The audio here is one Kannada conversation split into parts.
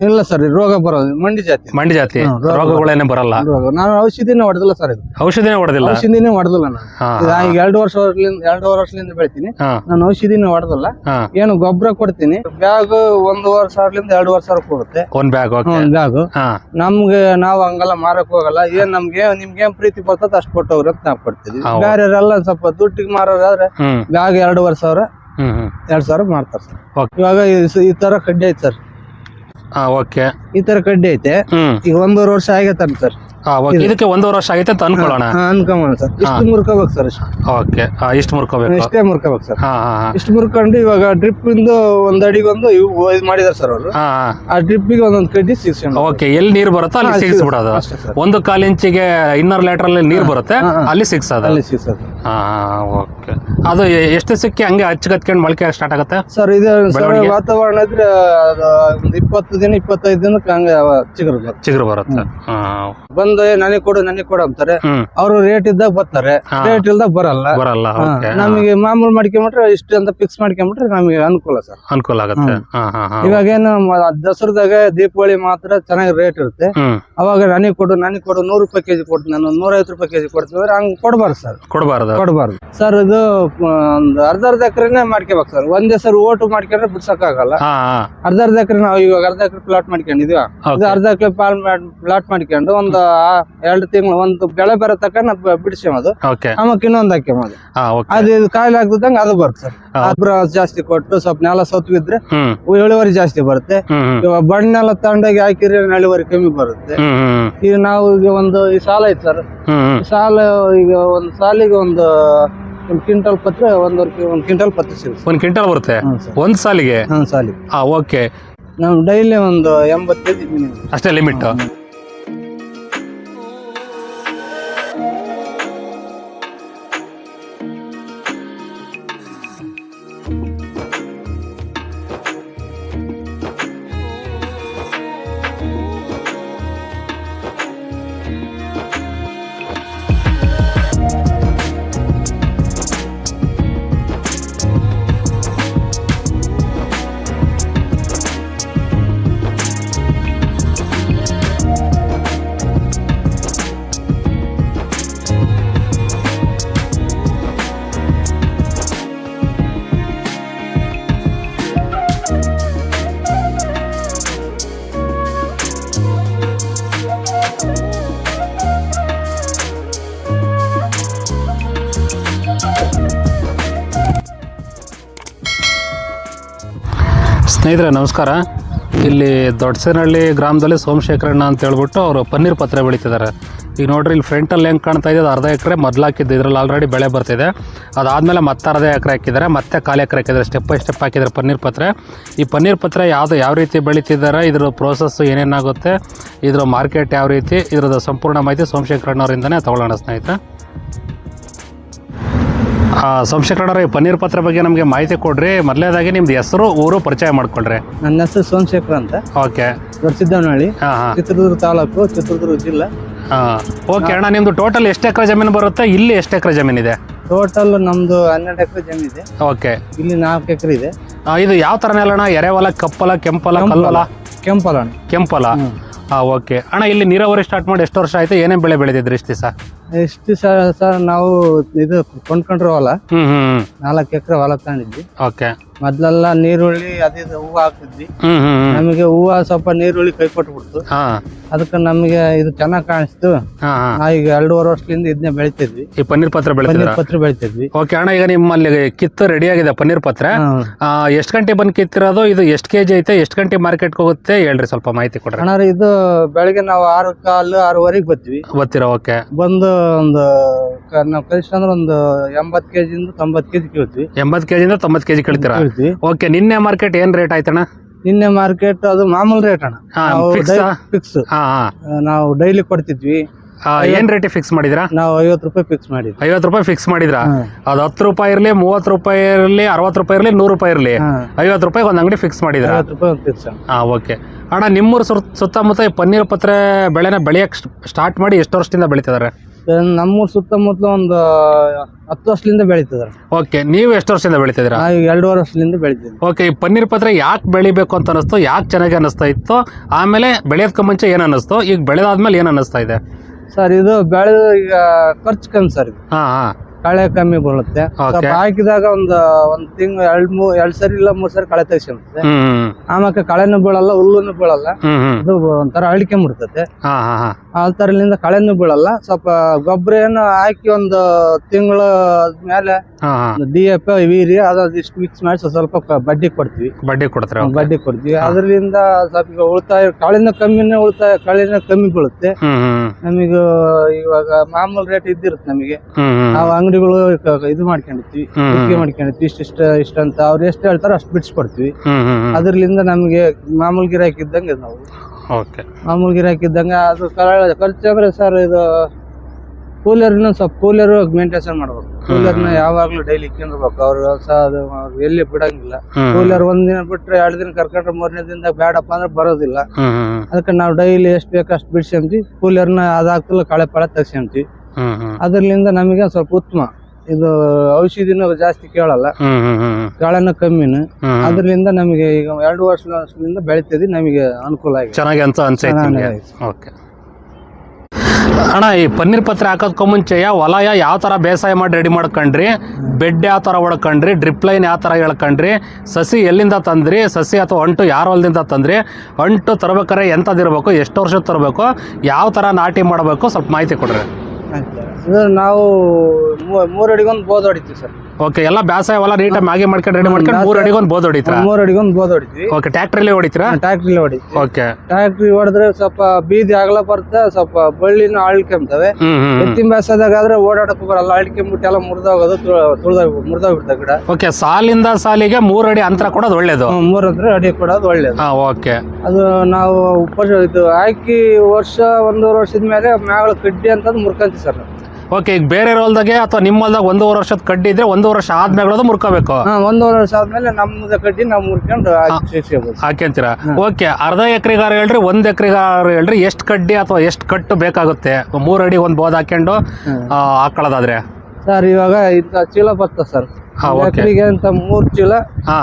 ಇಲ್ಲ ಸರ್ ರೋಗ ಬರೋದು ಮಂಡಿ ಜಾತಿ. ಮಂಡಿ ಜಾತಿ. ಹ್ಮ್, ರೋಗ ರೋಗಗಳೇನೆ ಬರಲ್ಲ. ರೋಗ. ನಾನು ಔಷಧಿನೇ ಹೊಡೆದಿಲ್ಲ ಸರ್ ಇದು. ಔಷಧಿನೇ ಹೊಡೆದಿಲ್ಲ? ಔಷಧಿನೇ ಹೊಡೆದಿಲ್ಲ ನಾನು. ಹಾ ಇದು ಈಗ ಎರಡು ವರ್ಷ ಎರಡೂವರೆ ವರ್ಷದಿಂದ ಬೆಳಿತೀನಿ. ಹಾ. ನಾನು ಔಷಧಿನೇ ಹೊಡೆದಿಲ್ಲ. ಹಾ. ಏನು ಗೊಬ್ಬರ ಕೊಡ್ತೀನಿ. ಬ್ಯಾಗ್ ಒಂದೂವರೆ ಸಾವಿರದಿಂದ ಎರಡೂವರೆ ಸಾವಿರ ಕೊಡುತ್ತೆ. ಒಂದ್ ಬ್ಯಾಗ್ ಓಕೆ. ಬ್ಯಾಗ್. ಹಾ. ನಮ್ಗೆ ನಾವು ಹಂಗಲ್ಲ ಮಾರಕ್ ಹೋಗಲ್ಲ. ಏನ್ ನಮ್ಗೆ ನಿಮ್ಗೆ ಏನ್ ಪ್ರೀತಿ ಬರ್ತದ ಅಷ್ಟು ಕೊಟ್ಟವ್ರೆ ಅಂತ ನಾವು ಕೊಡ್ತೀವಿ. ಹೌದು. ಬೇರೆಯವರೆಲ್ಲ ಸ್ವಲ್ಪ ದುಡ್ಡಿಗೆ ಮಾರೋದಾದ್ರೆ ಹ್ಮ್. ಬ್ಯಾಗ್ ಎರಡೂವರೆ ಸಾವಿರ ಹ್ಮ್ ಹ್ಮ್. ಎರಡ್ ಸಾವಿರ ಮಾರ್ತಾರೆ ಸರ್. ಇವಾಗ ಈ ಸ- ಈ ತರ ಕಡ್ಡಿ ಐತೆ ಸರ್. ಓಕೆ ಈ ತರ ಕಡ್ಡಿ ಐತೆ. ಹ್ಮ್. ಈಗ ಒಂದೂವರೆ ವರ್ಷ ಆಗೈತಲ್ಲ ಸರ್. ಓಕೆ. ಇದಕ್ಕೆ ಒಂದೂವರೆ ವರ್ಷ ಆಗೈತೆ ಅಂತ ಅನ್ಕೊಳ್ಳೋಣ. ಅನ್ಕೊಂಬೋಣ ಸರ್. ಇಷ್ಟು ಮುರ್ಕೋಬೇಕು ಸರ್ ಇಷ್ಟು. ಓಕೆ. ಇಷ್ಟು ಮುರ್ಕೋಬೇಕು. ಇಷ್ಟೇ ಮುರ್ಕೋಬೇಕು ಸರ್. ಹಾ ಹಾ ಹಾ. ಇಷ್ಟು ಮುರ್ಕೊಂಡು ಇವಾಗ ಡ್ರಿಪ್ ಇಂದ ಒಂದ್ ಅಡಿಗೊಂದು ಇವು ಇದು ಮಾಡಿದಾರೆ ಸರ್ ಅವರು. ಹಾ ಆ ಡ್ರಿಪ್ಪಿಗೆ ಒಂದೊಂದು ಕಡ್ಡಿ ಸಿಕ್ಸ್ಕೊಂಡು ಓಕೆ. ಎಲ್ಲಿ ನೀರು ಬರುತ್ತೋ ಅಲ್ಲಿ ಸಿಗಿಸ್ಬಿಡೋದು. ಒಂದು ಕಾಲ್ ಇಂಚಿಗೆ ಇನ್ನರ್ ಲ್ಯಾಟ್ರಲ್ಲಿ ನೀರು ಬರುತ್ತೆ. ಅಲ್ಲಿ ಸಿಕ್ಸೋದು ಅಲ್ಲಿ ಹಾ ಓಕೆ. ಅದು ಎಷ್ಟು ಸಿಕ್ಕಿ ಹಂಗೆ ಹಚ್ಕತ್ಕೊಂಡು ಮೊಳಕೆ ಸ್ಟಾರ್ಟ್ ಆಗುತ್ತೆ? ಸರ್ ಇದು ಬೆಳವಣಿಗೆ? ವಾತಾವರಣ ಇದ್ರೆ ಅದು ಒಂದು ಇಪ್ಪತ್ತು ದಿನ ಇಪ್ಪತ್ತೈದು ದಿನಕ್ಕೆ ಹಂಗೆ ಚಿಗುರು ಬರುತ್ತೆ. ಚಿಗುರು ಬರುತ್ತೆ. ಹಾ ಬಂದು "ಏ, ನನಗೆ ಕೊಡು ನನಗೆ ಕೊಡು ಅಂತಾರೆ. ಹ್ಮ್. ಅವರು ರೇಟ್ ಇದ್ದಾಗ ಬರ್ತಾರೆ. ಹಾ. ರೇಟ್ ಇಲ್ದಾಗ ಬರಲ್ಲ. ಬರಲ್ಲ ಹಾ, ಓಕೆ ನಮಗೆ ಮಾಮೂಲಿ ಮಾಡ್ಕೊಂಬಿಟ್ರೆ ಇಷ್ಟು ಅಂತ ಫಿಕ್ಸ್ ಮಾಡ್ಕೊಂಬಿಟ್ರೆ ನಮಗೆ ಅನುಕೂಲ ಸರ್. ಅನುಕೂಲ ಆಗುತ್ತೆ. ಹಾ ಹಾ ಹಾ. ಇವಾಗ ಏನು ದಸರಾದಾಗ ದೀಪಾವಳಿ ಮಾತ್ರ ಚೆನ್ನಾಗಿ ರೇಟ್ ಇರುತ್ತೆ. ಹ್ಮ್. ಅವಾಗ ನನಗೆ ಕೊಡು ನನಗೆ ಕೊಡು ನೂರು ರೂಪಾಯಿ ಕೆಜಿ ಕೊಡ್ತೀನಿ ನಾನು ನೂರೈವತ್ತು ರೂಪಾಯಿ ಕೆಜಿ ಕೊಡ್ತೀನಿ ಅಂದ್ರೆ ಹಂಗೆ ಕೊಡಬಾರ್ದು ಸರ್. ಕೊಡಬಾರ್ದು. ಕೊಡಬಾರ್ದು. ಸರ್ ಇದು ಆ, ಒಂದು ಅರ್ಧ ಅರ್ಧ ಎಕರೆನೇ ಮಾಡ್ಕೋಬೇಕು ಸರ್. ಒಂದೇ ಸರ್ ಓಟು ಮಾಡ್ಕೊಂಡ್ರೆ ಬಿಡ್ಸಕ್ಕಾಗಲ್ಲ. ಆಗಲ್ಲ ಹಾ. ಅರ್ಧ ಅರ್ಧ ಎಕರೆ ನಾವು ಇವಾಗ ಅರ್ಧ ಎಕರೆ ಪ್ಲಾಟ್ ಮಾಡ್ಕೊಂಡಿದ್ವಿ. ಇದು ಓಕೆ ಅರ್ಧ ಎಕರೆ ಪ್ಲಾಟ್ ಮಾಡ್ಕೊಂಡು ಒಂದು ಎರಡು ತಿಂಗಳು ಒಂದು ಬೆಳೆ ಬರೋ ತಕ್ಕ ನಾವು ಅದು ಓಕೆ ಆಮೇಲೆ ಇನ್ನೊಂದು ಹಾಕ್ಯಬೋದು ಹಾ ಓಕೆ ಅದು ಇದು ಕಾಯಿಲೆ ಆಗ್ದಂಗ ಅದು ಬರುತ್ತೆ ಸರ್. ಗೊಬ್ಬರ ಜಾಸ್ತಿ ಕೊಟ್ಟು ಸ್ವಲ್ಪ ನೆಲ ಸತ್ತು ಬಿದ್ರೆ ಹ್ಮ್. ಇಳುವರಿ ಜಾಸ್ತಿ ಬರುತ್ತೆ. ಇವಾಗ ಬಣ್ಣೆಲ್ಲ ತಂಡಾಗಿ ಹಾಕಿದ್ರೆ ಇಳುವರಿ ಕಮ್ಮಿ ಬರುತ್ತೆ. ಈಗ ನಾವು ಈಗ ಒಂದು ಈ ಸಾಲ ಐತ್ ಸರ್. ಸಾಲ ಈಗ ಒಂದು ಸಾಲಿಗೆ ಒಂದು ಒಂದು ಕ್ವಿಂಟಲ್ ಪತ್ರ ಒಂದೂವರೆ ಒಂದು ಕ್ವಿಂಟಲ್ ಪತ್ರ ಸಿಗುತ್ತೆ ಒಂದ್ ಕ್ವಿಂಟಲ್ ಬರುತ್ತೆ? ಒಂದ್ ಸಾಲಿಗೆ? ಸಾಲಿಗೆ. ಓಕೆ ನಾವು ಡೈಲಿ ಒಂದು ಎಂಬತ್ತು ಕೆಜಿ ಮಿನಿಮಮ್ ಅಷ್ಟೇ ಲಿಮಿಟ್ ಸ್ನೇಹಿತರೆ, ನಮಸ್ಕಾರ. ಇಲ್ಲಿ ದೊಡ್ಡಸೇನಹಳ್ಳಿ ಗ್ರಾಮದಲ್ಲಿ ಸೋಮಶೇಖರಣ್ಣ ಅಂತ ಹೇಳ್ಬಿಟ್ಟು ಅವರು ಪನ್ನೀರ್ ಪತ್ರೆ ಬೆಳೀತಿದ್ದಾರೆ. ಈಗ ನೋಡ್ರಿ, ಇಲ್ಲಿ ಫ್ರಂಟಲ್ಲಿ ಹೆಂಗೆ ಕಾಣ್ತಾ ಇದೆ, ಅದು ಅರ್ಧ ಎಕರೆ ಮೊದಲು ಹಾಕಿದ್ದು. ಇದರಲ್ಲಿ ಆಲ್ರೆಡಿ ಬೆಳೆ ಬರ್ತಿದೆ. ಅದಾದಮೇಲೆ ಮತ್ತೆ ಅರ್ಧ ಎಕರೆ ಹಾಕಿದ್ದಾರೆ, ಮತ್ತೆ ಕಾಲು ಎಕರೆ ಹಾಕಿದ್ದಾರೆ. ಸ್ಟೆಪ್ ಬೈ ಸ್ಟೆಪ್ ಹಾಕಿದ್ದಾರೆ ಪನ್ನೀರ್ ಪತ್ರೆ. ಈ ಪನ್ನೀರ್ ಪತ್ರೆ ಯಾವುದು, ಯಾವ ರೀತಿ ಬೆಳೀತಿದ್ದಾರೆ, ಇದ್ರ ಪ್ರೋಸೆಸ್ ಏನೇನಾಗುತ್ತೆ, ಇದ್ರ ಮಾರ್ಕೆಟ್ ಯಾವ ರೀತಿ, ಇದ್ರದ್ದು ಸಂಪೂರ್ಣ ಮಾಹಿತಿ ಸೋಮಶೇಖರಣ್ಣವರಿಂದನೇ ತಗೊಳ್ಳೋಣ ಸ್ನೇಹಿತರೆ. ಸೋಮಶೇಖರಣ್ಣವ್ರೆ ಪನ್ನೀರ್ ಪತ್ರ ಬಗ್ಗೆ ನಮಗೆ ಮಾಹಿತಿ ಕೊಡ್ರಿ. ಮೊದಲೇದಾಗಿ ನಿಮ್ದು ಹೆಸರು ಊರು ಪರಿಚಯ ಮಾಡ್ಕೊಳ್ರಿ. ನನ್ನ ಹೆಸರು ಸೋಮಶೇಖರ್ ಅಂತ. ಓಕೆ. ದೊಡ್ಡಸಿದ್ದವನಹಳ್ಳಿ ಹಾಂ ಹಾಂ. ಚಿತ್ರದುರ್ಗ ತಾಲೂಕು ಚಿತ್ರದುರ್ಗ ಜಿಲ್ಲೆ. ಹಾಂ ಓಕೆ ಅಣ್ಣ ನಿಮ್ದು ಟೋಟಲ್ ಎಷ್ಟು ಎಕರೆ ಜಮೀನು ಬರುತ್ತೆ? ಇಲ್ಲಿ ಎಷ್ಟು ಎಕರೆ ಜಮೀನಿದೆ ಟೋಟಲ್ ನಮ್ದು ಹನ್ನೆರಡು ಎಕರೆ ಜಮೀನಿದೆ ಓಕೆ. ಇಲ್ಲಿ ನಾಲ್ಕು ಎಕರೆ ಇದೆ. ಇದು ಯಾವ ಥರ ನೆಲ ಅಣ್ಣ? ಎರೆಹೊಲ ಕಪ್ಪಲ ಕೆಂಪಲ ಕಲ್ಲೊಲ? ಕೆಂಪಲ ಕೆಂಪಲ. ಹಾಂ ಓಕೆ. ಅಣ್ಣ ಇಲ್ಲಿ ನೀರಾವರಿ ಸ್ಟಾರ್ಟ್ ಮಾಡಿ ಎಷ್ಟು ವರ್ಷ ಆಯಿತು? ಏನೇನು ಬೆಳೆ ಬೆಳೆದಿದ್ರಿ ಇಷ್ಟು ದಿವಸ? ಎಷ್ಟು ಸರ್ ಸರ್ ನಾವು ಇದು ಕೊಂಡ್ಕೊಂಡ್ರೆ ಹೊಲ ನಾಲ್ಕು ಎಕರೆ ಹೊಲ ತಗೊಂಡಿದ್ವಿ. ಓಕೆ. ಮೊದ್ಲೆಲ್ಲ ನೀರುಳ್ಳಿ ಅದಿದ ಹೂವು ಹಾಕಿದ್ವಿ ನಮಗೆ ಹೂವು ಸ್ವಲ್ಪ ನೀರುಳ್ಳಿ ಕೈ ಕೊಟ್ಬಿಡ್ತು. ಬಿಡ್ತು ಅದಕ್ಕೆ ನಮಗೆ ಇದು ಚೆನ್ನಾಗಿ ಕಾಣಿಸ್ತು. ಈಗ ಎರಡೂವರೆ ವರ್ಷದಿಂದ ಇದನ್ನೇ ಬೆಳಿತಿದ್ವಿ. ಈ ಪನ್ನೀರ್ ಪತ್ರ ಪನ್ನೀರ್ ಪತ್ರ ಬೆಳಿತಿದ್ವಿ. ಓಕೆ ಅಣ್ಣ ಈಗ ನಿಮ್ಮಲ್ಲಿ ಕಿತ್ತು ರೆಡಿ ಆಗಿದೆ ಪನ್ನೀರ್ ಪತ್ರ. ಎಷ್ಟು ಗಂಟೆ ಬಂದು ಕಿತ್ತಿರೋದು? ಇದು ಎಷ್ಟು ಕೆಜಿ ಐತೆ? ಎಷ್ಟು ಗಂಟೆ ಮಾರ್ಕೆಟ್ಗೆ ಹೋಗುತ್ತೆ? ಹೇಳ್ರಿ ಸ್ವಲ್ಪ ಮಾಹಿತಿ ಕೊಡ್ರಿ. ಅಣ್ಣ ಇದು ಬೆಳಗ್ಗೆ ನಾವು ಆರು ಕಾಲು ಆರೂವರೆಗೆ ಬರ್ತೀವಿ. ಬತ್ತಿರ ಓಕೆ. ಬಂದು ಒಂದು ಕ- ನಾವು ಕನಿಷ್ಠ ಅಂದ್ರೆ ಒಂದು ಎಂಬತ್ತು ಇಂದ ತೊಂಬತ್ತು ಕೆಜಿ ಕೇಳ್ತೀವಿ. ಎಂಬತ್ತು ಇಂದ ತೊಂಬತ್ತು ಕೆಜಿ ಕಳಿತೀರಾ? ಕೇಳ್ತೀವಿ. ಓಕೆ ನಿನ್ನೆ ಮಾರ್ಕೆಟ್ ಏನ್ ರೇಟ್ ಆಯ್ತಣ್ಣ? ನಿನ್ನೆ ಮಾರ್ಕೆಟ್ ಅದು ಮಾಮೂಲಿ ರೇಟ್ ಅಣ್ಣ. ಹಾ, fix ಆ? ಫಿಕ್ಸ್ ಹಾ ನಾವು ಡೈಲಿ ಕೊಡ್ತಿದ್ವಿ. ಆ, ಏನ್ ರೇಟ್ ಫಿಕ್ಸ್ ಮಾಡಿದ್ರ? ನಾವು ಐವತ್ತು ರೂಪಾಯಿ ಫಿಕ್ಸ್ ಮಾಡಿದ್ವಿ. ಐವತ್ತು ರೂಪಾಯಿ ಫಿಕ್ಸ್ ಮಾಡಿದ್ರ? ಹಾ. ಅದು ಹತ್ತು ರೂಪಾಯಿ ಇರಲಿ ಮೂವತ್ತು ರೂಪಾಯಿ ಇರಲಿ ಅರವತ್ತು ರೂಪಾಯಿ ಇರಲಿ ನೂರು ರೂಪಾಯಿ ಇರಲಿ. ಹಾ. ಐವತ್ತು ರೂಪಾಯಿ ಒಂದು ಅಂಗಡಿ ಫಿಕ್ಸ್ ಮಾಡಿದ್ರಾ? ಐವತ್ತು ರೂಪಾಯಿ ಫಿಕ್ಸ್ ಹಾ ಓಕೆ ಅಣ್ಣ ನಿಮ್ಮೂರು ಸುತ್ತ ಸುತ್ತಮುತ್ತ ಈ ಪನ್ನೀರ್ ಪತ್ರೆ ಬೆಳೆನ ಬೆಳೆಯಕ್ಕೆ ಸ್ಟಾರ್ಟ್ ಮಾಡಿ ಎಷ್ಟು ವರ್ಷದಿಂದ ಬೆಳೀತಿದ್ದಾರೆ ನಮ್ಮೂರ್ ಸುತ್ತಮುತ್ತಲ ಒಂದು ಹತ್ತು ವರ್ಷದಿಂದ ಬೆಳೀತಿದಾರೆ ಓಕೆ ನೀವು ಎಷ್ಟು ವರ್ಷದಿಂದ ಬೆಳೀತಿದ್ರ ನಾವು ಎರಡೂವರೆ ವರ್ಷದಿಂದ ಬೆಳಿತೀವಿ ಓಕೆ ಈ ಪನ್ನೀರ್ ಪತ್ರೆ ಯಾಕೆ ಬೆಳಿಬೇಕು ಅಂತ ಅನಿಸ್ತು ಯಾಕೆ ಚೆನ್ನಾಗಿ ಅನಿಸ್ತಾ ಇತ್ತು ಆಮೇಲೆ ಬೆಳೆಯೋದಕ್ಕೆ ಮುಂಚೆ ಏನು ಅನ್ನಿಸ್ತು ಈಗ ಬೆಳೆದಾದ್ಮೇಲೆ ಏನು ಅನಿಸ್ತಾ ಇದೆ? ಸರ್ ಇದು ಬೆಳೆದು ಈಗ ಖರ್ಚು ಕಮ್ಮಿ ಸರ್ ಇದು. ಹಾಂ ಹಾಂ. ಕಳೆ ಕಮ್ಮಿ ಬೀಳುತ್ತೆ. ಸ್ವಲ್ಪ ಹಾಕಿದಾಗ ಒಂದ್ ಒಂದ್ ತಿಂಗ್ ಎರಡ್ ಮೂರ್ ಎರಡ್ ಸರಿ ಇಲ್ಲ ಮೂರ್ ಸರಿ ಕಳೆ ತೆಗಿಸ್ಕೊಂಬತ್ತೆ ಹ್ಞೂ ಆಮಕ ಆಮೇಲೆ ಕಳೆನೂ ಬೀಳಲ್ಲ ಹುಲ್ಲುನು ಬೀಳಲ್ಲ. ಇದು ಒಂಥರ ಅಳಿಕೆ ಮುಡ್ತತೆ. ಆ ತರಲಿಂದ ಕಳೆನೂ ಬೀಳಲ್ಲ ಸ್ವಲ್ಪ ಗೊಬ್ಬರ ಏನು ಹಾಕಿ ಒಂದು ತಿಂಗಳ ಮೇಲೆ ಡಿ ಎ ಪಿ ವೀರಿ ಅದು ಇಷ್ಟು ಮಿಕ್ಸ್ ಮಾಡಿ ಸ್ವಲ್ಪ ಬಡ್ಡಿ ಕೊಡ್ತೀವಿ. ಬಡ್ಡಿ ಕೊಡ್ತಾರೆ? ಬಡ್ಡಿ ಕೊಡ್ತೀವಿ. ಅದರಿಂದ ಸ್ವಲ್ಪ ಈಗ ಉಳಿತಾಯ ಕಾಳಿನ ಕಮ್ಮಿನೇ ಉಳಿತಾಯ ಕಾಳಿನ ಕಮ್ಮಿ ಬೀಳುತ್ತೆ. ನಮಗೆ ಇವಾಗ ಮಾಮೂಲಿ ರೇಟ್ ಇದ್ದಿರುತ್ತೆ ನಮಗೆ. ನಾವು ಅಂಗಡಿಗಳು ಇದು ಮಾಡ್ಕೊಂಡಿರ್ತೀವಿ. ಮಾಡ್ಕೊಂಡಿರ್ತೀವಿ. ಇಷ್ಟ ಇಷ್ಟ ಇಷ್ಟ ಅಂತ ಅವ್ರು ಎಷ್ಟು ಹೇಳ್ತಾರೋ ಅಷ್ಟು ಬಿಡಿಸ್ಕೊಡ್ತೀವಿ. ಅದ್ರಲಿಂದ ನಮಗೆ ಮಾಮೂಲಿ ಗಿರಾಕಿ ಇದ್ದಂಗೆ ನಾವು. ಓಕೆ ಗಿರಾಕಿದ್ದಂಗೆ ಗಿರಾಕಿ ಇದ್ದಂಗೆ ಅದು ಖರ್ಚು ಅಂದ್ರೆ ಸರ್ ಇದು ಕೂಲರ್ನ ಸ್ವಲ್ಪ ಕೂಲರ್ ಮೇಂಟೇನ್ ಮಾಡ್ಬೇಕು. ಕೂಲರ್ನ ಯಾವಾಗ್ಲೂ ಡೈಲಿ ಇಕ್ಕೊಂಡಿರ್ಬೇಕು. ಅವ್ರ ಸಹ ಅದು ಅವ್ರು ಎಲ್ಲಿ ಬಿಡಂಗಿಲ್ಲ. ಕೂಲರ್ ಒಂದ್ ದಿನ ಬಿಟ್ರೆ ಎರಡು ದಿನ ಕರ್ಕೊಂಡ್ರೆ ಮೂರನೇ ದಿನದಾಗ ಬೇಡಪ್ಪ ಅಂದ್ರೆ ಬರೋದಿಲ್ಲ. ಅದಕ್ಕೆ ನಾವು ಡೈಲಿ ಎಷ್ಟು ಬೇಕು ಅಷ್ಟು ಬಿಡ್ಸ್ಕೊಂತೀವಿ ಕೂಲರ್ನ ಅದಾಗ್ತಲ್ಲ ಕಳೆ ಪಳೆ ತೆಗ್ಸಂತಿ ಅದರ್ಲಿಂದ ನಮಗೆ ಸ್ವಲ್ಪ ಉತ್ತಮ. ಇದು ಔಷಧಿನೂ ಜಾಸ್ತಿ ಕೇಳಲ್ಲ. ಗಾಳನ ಕಮ್ಮಿನು. ಅದರಿಂದ ನಮಗೆ ಈಗ ಎರಡು ವರ್ಷ ವರ್ಷದಿಂದ ಬೆಳಿತಿದ್ವಿ ನಮಗೆ ಅನುಕೂಲ ಆಗಿದೆ. ಚೆನ್ನಾಗಿ ಅಂತ ಅನ್ಸೈತಿ ಚೆನ್ನಾಗಿ ನಿಮಗೆ ಆಯ್ತು. ಓಕೆ ಅಣ್ಣ, ಈ ಪನ್ನೀರ್ ಪತ್ರೆ ಹಾಕೋದಕ್ಕೂ ಮುಂಚೆಯ ವಲಯ ಯಾವ ಥರ ಬೇಸಾಯ ಮಾಡಿ ರೆಡಿ ಮಾಡ್ಕೊಂಡ್ರಿ? ಬೆಡ್ ಯಾವ ಥರ ಹೊಡ್ಕೊಂಡ್ರಿ ಡ್ರಿಪ್ ಲೈನ್ ಯಾವ ಥರ ಹೇಳ್ಕೊಂಡ್ರಿ? ಸಸಿ ಎಲ್ಲಿಂದ ತಂದ್ರಿ? ಸಸಿ ಅಥವಾ ಅಂಟು ಯಾರ ಹೊಲದಿಂದ ತಂದ್ರಿ? ಅಂಟು ತರ್ಬೇಕಾರೆ ಎಂಥದ್ದಿರಬೇಕು ಎಷ್ಟು ವರ್ಷ ತರಬೇಕು? ಯಾವ ಥರ ನಾಟಿ ಮಾಡಬೇಕು? ಸ್ವಲ್ಪ ಮಾಹಿತಿ ಕೊಡ್ರಿ. ನಾವು ಮೂರ್ ಅಡಿಗೊಂದು ಬೋದ್ ಹೊಡಿತೀವಿ ಸರ್. ಓಕೆ ಎಲ್ಲ ಬೇಸಾಯ ಹೊಲ ನೀಟಾಗಿ ಮಾಗಿ ಮಾಡ್ಕೊಂಡು ರೆಡಿ ಮಾಡ್ಕೊಂಡು ಮೂರು ಅಡಿಗೊಂದು ಬೋದ್ ಹೊಡಿತೀರಾ? ಮೂರ್ ಅಡಿಗೊಂದು ಬೋದ್ ಹೊಡಿತೀವಿ. ಓಕೆ ಟ್ಯಾಕ್ಟ್ರಲ್ಲಿ ಹೊಡಿತೀರಾ? ಟ್ಯಾಕ್ಟ್ರಿ ಹೊಡಿ ಓಕೆ ಟ್ಯಾಕ್ಟ್ರಿ ಹೊಡೆದ್ರೆ ಸ್ವಲ್ಪ ಬೀದಿ ಆಗಲ ಬರುತ್ತೆ ಸ್ವಲ್ಪ ಬಳ್ಳಿನೂ ಅಳ್ಕೊಂತವೆ ಎತ್ತಿನ ಬೇಸದಾಗ ಆದ್ರೆ ಓಡಾಡಕ್ಕೆ ಬರಲ್ಲ. ಅಳ್ಕೊಂಬಿಟ್ಟು ಎಲ್ಲ ಮುರಿದೋಗೋದು ತುಳ್ದೋಗ್ ಮುರಿದೋಗ್ಬಿಡ್ತಾವೆ ಗಿಡ. ಓಕೆ ಸಾಲಿಂದ ಸಾಲಿಗೆ ಮೂರು ಅಡಿ ಅಂತರ ಕೊಡೋದು ಒಳ್ಳೇದು. ಮೂರ್ ಹತ್ರ ಅಡಿ ಕೊಡೋದು ಒಳ್ಳೇದು. ಹಾಂ ಓಕೆ ಅದು ನಾವು ಉಪ- ಇದು ಹಾಕಿ ವರ್ಷ ಒಂದೂವರೆ ವರ್ಷದ ಮೇಲೆ ಮ್ಯಾಗಳ ಕಡ್ಡಿ ಅಂತಂದು ಮುರ್ಕಂತೀವಿ ಸರ್. ಓಕೆ ಈಗ ಬೇರೆ ಹೊಲ್ದಾಗೆ ಅಥವಾ ನಿಮ್ಮ ಹೊಲ್ದಾಗ ಒಂದೂವರೆ ವರ್ಷದ ಕಡ್ಡಿ ಇದ್ರೆ ಒಂದು ವರ್ಷ ಆದ್ಮೇಲೆ ಮುರ್ಕೋಬೇಕು. ಹಾ ಒಂದೂವರೆ ವರ್ಷ ಆದ್ಮೇಲೆ ನಮ್ದು ಕಡ್ಡಿ ನಾವು ಮುರ್ಕೊಂಡು ಹಾಕ್ಸ್ಕೊಬೋದು ಹಾಕ್ಯಂತೀರ? ಓಕೆ ಅರ್ಧ ಎಕರೆಗಾರ ಹೇಳ್ರಿ ಒಂದ್ ಎಕರೆಗಾರ ಹೇಳ್ರಿ ಎಷ್ಟು ಕಡ್ಡಿ ಅಥವಾ ಎಷ್ಟು ಕಟ್ಟು ಬೇಕಾಗುತ್ತೆ? ಮೂರ್ ಅಡಿ ಒಂದ್ ಬೋದ್ ಹಾಕೊಂಡು ಆ, ಹಾಕೊಳ್ಳೋದಾದ್ರೆ ಸರ್ ಇವಾಗ ಇಂಥ ಚೀಲ ಬರ್ತದೆ ಸರ್. ಹಾ, okay. ಎಕರೆಗೆ ಅಂತ ಮೂರ್ ಚೀಲ ಹಾ.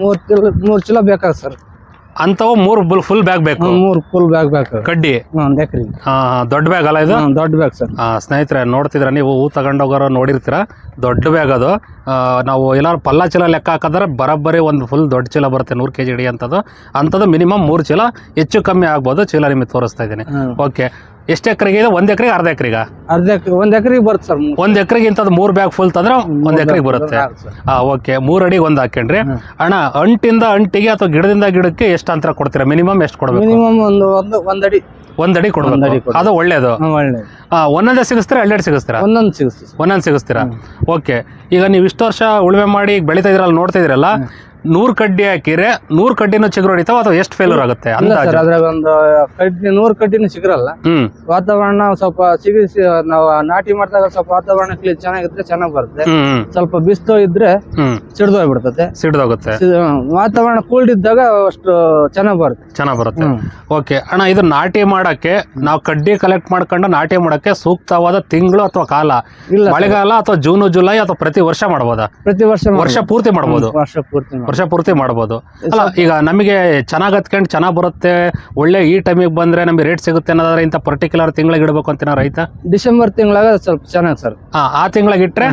ಮೂರ್ ಚೀಲ ಮೂರ್ ಚೀಲ ಬೇಕಾಗ ಸರ್? ಅಂತವು ಮೂರು ಫುಲ್ ಬ್ಯಾಗ್ ಬೇಕು. ಮೂರ್ ಫುಲ್ ಬ್ಯಾಗ್ ಬೇಕು. ಕಡ್ಡಿ? ಒಂದ್ ದೊಡ್ಡ ಬ್ಯಾಗ್ ಅಲ್ಲ ಇದು? ದೊಡ್ಡ ಬ್ಯಾಗ್ ಸರ್. ಸ್ನೇಹಿತರೆ ನೋಡ್ತಿದ್ರ ನೀವು ಹೂ ತಗೊಂಡೋಗೋರು ನೋಡಿರ್ತೀರ? ದೊಡ್ಡ ಬ್ಯಾಗ್ ಅದು. ನಾವು ಎಲ್ಲಾರು ಪಲ್ಲ ಚೀಲ ಲೆಕ್ಕ ಹಾಕಿದ್ರೆ ಬರೋಬ್ಬರಿ ಒಂದು ಫುಲ್ ದೊಡ್ಡ ಚೀಲ ಬರುತ್ತೆ ನೂರು ಕೆ ಜಿ ಹಿಡಿ ಅಂತದ್ದು. ಅಂಥದ್ದು ಮಿನಿಮಮ್ ಮೂರು ಚೀಲ ಹೆಚ್ಚು ಕಮ್ಮಿ ಆಗ್ಬೋದು ಚೀಲ ನಿಮಗೆ ತೋರಿಸ್ತಾ ಇದ್ದೀನಿ. ಓಕೆ ಎಷ್ಟು ಎಕರೆಗೆ ಇದೆ? ಒಂದ್ ಎಕರೆಗೆ ಅರ್ಧ ಎಕರೆಗ? ಅರ್ಧ ಎಕರೆ ಒಂದ್ ಎಕರೆಗೆ ಬರುತ್ತೆ ಸರ್ ಒಂದ್ ಎಕರೆಗೆ ಇಂಥದ್ದು ಮೂರು ಬ್ಯಾಗ್ ಫುಲ್ ತಂದ್ರೆ ಒಂದ್ ಎಕರೆಗೆ ಬರುತ್ತೆ. ಹಾ ಓಕೆ ಮೂರ್ ಅಡಿಗೆ ಒಂದ್ ಹಾಕೊಂಡ್ರಿ ಅಣ್ಣ ಅಂಟಿಂದ ಅಂಟಿಗೆ ಅಥವಾ ಗಿಡದಿಂದ ಗಿಡಕ್ಕೆ ಎಷ್ಟು ಅಂತರ ಕೊಡ್ತೀರಾ? ಮಿನಿಮಮ್ ಎಷ್ಟು ಕೊಡಬೇಕು? ಮಿನಿಮಮ್ ಒಂದು ಒಂದು ಒಂದ್ ಅಡಿ. ಒಂದ್ ಅಡಿ ಒಂದ್ ಅಡಿ ಕೊಡಬೇಕು. ಅದು ಒಳ್ಳೇದು. ಆ, ಒಂದೊಂದೇ ಸಿಗಿಸ್ತೀರಾ ಎರಡೆರಡು ಸಿಗಿಸ್ತೀರಾ ಒಂದೊಂದು ಸಿಗುತ್ತೆ ಒಂದೊಂದು ಸಿಗಿಸ್ತೀರಾ ಓಕೆ ಈಗ ನೀವು ಇಷ್ಟು ವರ್ಷ ಉಳುಮೆ ಮಾಡಿ ಈಗ ಬೆಳೀತಾ ಇದ್ರಲ್ಲ ನೋಡ್ತಾ ಇದ್ರಲ್ಲ ನೂರು ಕಡ್ಡಿ ಹಾಕಿದ್ರೆ ನೂರ್ ಕಡ್ಡಿನೂ ಚಿಗುರು ಹೊಡಿತಾವ ಅಥವಾ ಎಷ್ಟು ಫೇಲ್ಯೂರ್ ಆಗುತ್ತೆ? ಇಲ್ಲ ಅಂದಾಜು. ಸರ್ ಅದ್ರಾಗ ಒಂದು ಕಡ್ಡಿ ನೂರು ಕಡ್ಡಿನೂ ಸಿಗರಲ್ಲ ಹ್ಮ್. ವಾತಾವರಣ ಸ್ವಲ್ಪ ಸಿಗಿಸಿ ನಾವು ನಾಟಿ ಮಾಡಿದಾಗ ಸ್ವಲ್ಪ ವಾತಾವರಣ ಕ್ಲೀನ್ ಚೆನ್ನಾಗಿದ್ರೆ ಚೆನ್ನಾಗಿ ಬರುತ್ತೆ. ಹ್ಮ್ ಹ್ಮ್. ಸ್ವಲ್ಪ ಬಿಸಿಲು ಇದ್ರೆ ಹ್ಮ್. ಸಿಡ್ದೋಗ್ಬಿಡ್ತದೆ ಸಿಡ್ದೋಗುತ್ತೆ. ಸಿ- ವಾತಾವರಣ ಕೂಲ್ಡ್ ಇದ್ದಾಗ ಅಷ್ಟು ಚೆನ್ನಾಗಿ ಬರುತ್ತೆ. ಚೆನ್ನಾಗ್ ಬರುತ್ತೆ. ಹ್ಮ್. ಓಕೆ ಅಣ್ಣ ಇದು ನಾಟಿ ಮಾಡಕ್ಕೆ ನಾವು ಕಡ್ಡಿ ಕಲೆಕ್ಟ್ ಮಾಡ್ಕೊಂಡು ನಾಟಿ ಮಾಡಕ್ಕೆ ಸೂಕ್ತವಾದ ತಿಂಗಳು ಅಥವಾ ಕಾಲ? ಇಲ್ಲ ಮಳೆಗಾಲ ಅಥವಾ ಜೂನ್ ಜುಲೈ ಅಥವಾ ಪ್ರತಿ ವರ್ಷ ಮಾಡ್ಬೋದಾ? ಪ್ರತಿ ವರ್ಷ ವರ್ಷ ಪೂರ್ತಿ ಮಾಡ್ಬೋದು. ವರ್ಷ ಪೂರ್ತಿ ಮಾಡ್ಬೋದು. ವರ್ಷ ಪೂರ್ತಿ ಮಾಡ್ಬೋದು. ಅಲ್ಲ ಈಗ ನಮಗೆ ಚೆನ್ನಾಗಿ ಹತ್ಕೊಂಡು ಚೆನ್ನಾಗಿ ಬರುತ್ತೆ ಒಳ್ಳೆ ಈ ಟೈಮಿಗೆ ಬಂದ್ರೆ ನಮಗೆ ರೇಟ್ ಸಿಗುತ್ತೆ ಅನ್ನೋದಾದ್ರೆ ಇಂಥ ಪರ್ಟಿಕ್ಯುಲರ್ ತಿಂಗಳಿಗೆ ಇಡಬೇಕು ಅಂತ ರೈತ? ಡಿಸೆಂಬರ್ ತಿಂಗಳಾಗ ಸ್ವಲ್ಪ ಚೆನ್ನಾಗಿ ಸರ್. ಹಾಂ ಆ ತಿಂಗಳಿಗೆ ಇಟ್ಟರೆ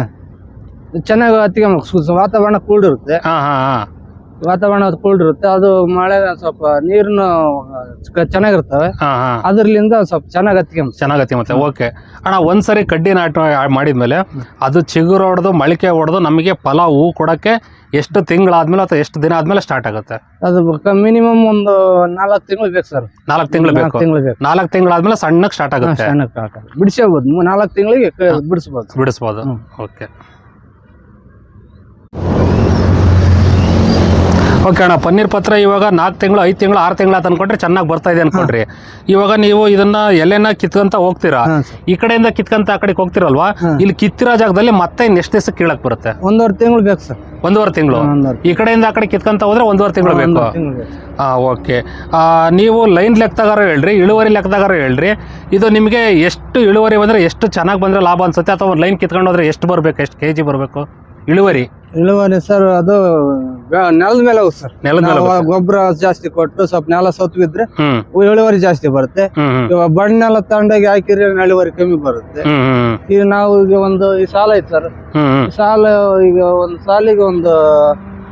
ಚೆನ್ನಾಗಿ ಹತ್ತಿಗೆ ವಾತಾವರಣ ಕೂಲ್ ಇರುತ್ತೆ. ಹಾಂ ಹಾ ಹಾ. ವಾತಾವರಣ ಕೂಲ್ಡ್ ಇರುತ್ತೆ. ಅದು ಮಳೆ ಸ್ವಲ್ಪ ನೀರಿನ ಚೆನ್ನಾಗಿರ್ತವೆ. ಅದ್ರಲಿಂದ ಸ್ವಲ್ಪ ಚೆನ್ನಾಗಿ ಚೆನ್ನಾಗತ್ತೆ ಮತ್ತೆ ಓಕೆ ಅಣ್ಣ ಒಂದ್ಸರಿ ಕಡ್ಡಿ ನಾಟ ಮಾಡಿದ್ಮೇಲೆ ಅದು ಚಿಗುರು ಹೊಡೆದು ಮೊಳಕೆ ಹೊಡೆದು ನಮಗೆ ಫಲ ಹೂ ಕೊಡಕ್ಕೆ ಎಷ್ಟು ತಿಂಗಳಾದ್ಮೇಲೆ ಅಥವಾ ಎಷ್ಟು ದಿನ ಆದ್ಮೇಲೆ ಸ್ಟಾರ್ಟ್ ಆಗುತ್ತೆ? ಅದು ಮಿನಿಮಮ್ ಒಂದು ನಾಲ್ಕು ತಿಂಗಳು ಬೇಕು ಸರ್. ನಾಲ್ಕು ತಿಂಗಳು ಬೇಕು. ತಿಂಗಳು ಬೇಕು. ನಾಲ್ಕು ತಿಂಗಳಾದ್ಮೇಲೆ ಸಣ್ಣಕ್ಕೆ ಸ್ಟಾರ್ಟ್ ಆಗುತ್ತೆ. ಬಿಡಿಸಬಹುದು ನಾಲ್ಕು ತಿಂಗಳಿಗೆ ಬಿಡಿಸಬಹುದು ಬಿಡಿಸಬಹುದು. ಓಕೆ ಓಕೆ ಅಣ್ಣ ಪನ್ನೀರ್ ಪತ್ರ ಇವಾಗ ನಾಲ್ಕು ತಿಂಗಳು ಐದು ತಿಂಗಳು ಆರು ತಿಂಗಳು ಅನ್ಕೊಂಡ್ರೆ ಚೆನ್ನಾಗಿ ಬರ್ತಾ ಇದೆ ಅನ್ಕೊಂಡ್ರಿ. ಇವಾಗ ನೀವು ಇದನ್ನ ಎಲೆನ ಕಿತ್ಕೊಂತ ಹೋಗ್ತೀರಾ? ಈ ಕಡೆಯಿಂದ ಕಿತ್ಕೊಂತ ಆ ಕಡೆಗೆ ಹೋಗ್ತಿರಲ್ವಾ? ಇಲ್ಲಿ ಕಿತ್ತಿರೋ ಜಾಗದಲ್ಲಿ ಮತ್ತೆ ಎಷ್ಟು ದಿವಸ ಕೀಳಕ್ ಬರುತ್ತೆ. ಒಂದೂವರೆ ತಿಂಗಳು ಬೇಕು ಸರ್. ಒಂದೂವರೆ ತಿಂಗಳು? ಈ ಕಡೆಯಿಂದ ಆ ಕಡೆ ಕಿತ್ಕೊಂತ ಹೋದ್ರೆ ಒಂದೂವರೆ ತಿಂಗಳು ಬೇಕು. ಹಾ ತಿಂಗಳು ಬೇಕು ಹಾಂ ಓಕೆ. ನೀವು ಲೈನ್ ಲೆಕ್ಕದಾಗಾರ ಹೇಳ್ರಿ ಇಳುವರಿ ಲೆಕ್ಕದಾಗಾರ ಹೇಳ್ರಿ. ಇದು ನಿಮಗೆ ಎಷ್ಟು ಇಳುವರಿ ಬಂದರೆ ಎಷ್ಟು ಚೆನ್ನಾಗಿ ಬಂದರೆ ಲಾಭ ಅನ್ಸುತ್ತೆ? ಅಥವಾ ಲೈನ್ ಕಿತ್ಕೊಂಡು ಹೋದ್ರೆ ಎಷ್ಟು ಬರಬೇಕು ಎಷ್ಟು ಕೆ ಜಿ ಬರಬೇಕು? ಇಳುವರಿ. ಇಳುವರಿ ಸರ್ ಅದು ಬೆ- ನೆಲದ ಮೇಲೆ ಹೋಗುತ್ತೆ ಸರ್. ನೆಲದ ಮೇಲೆ ನಾವು ಗೊಬ್ಬರ ಜಾಸ್ತಿ ಕೊಟ್ಟು ಸ್ವಲ್ಪ ನೆಲ ಸತ್ತು ಬಿದ್ರೆ ಇಳುವರಿ ಜಾಸ್ತಿ ಬರುತ್ತೆ. ಹ್ಞೂ ಹ್ಞೂ ಇವಾಗ ಬಣ್ಣೆಲ್ಲ ತಂಡಾಗಿ ಹಾಕಿದ್ರೆ ಇಳುವರಿ ಕಮ್ಮಿ ಬರುತ್ತೆ. ಈಗ ನಾವು ಈಗ ಒಂದು ಈ ಸಾಲ ಐತೆ ಸರ್. ಸಾಲ ಈಗ ಒಂದು ಸಾಲಿಗೆ ಒಂದು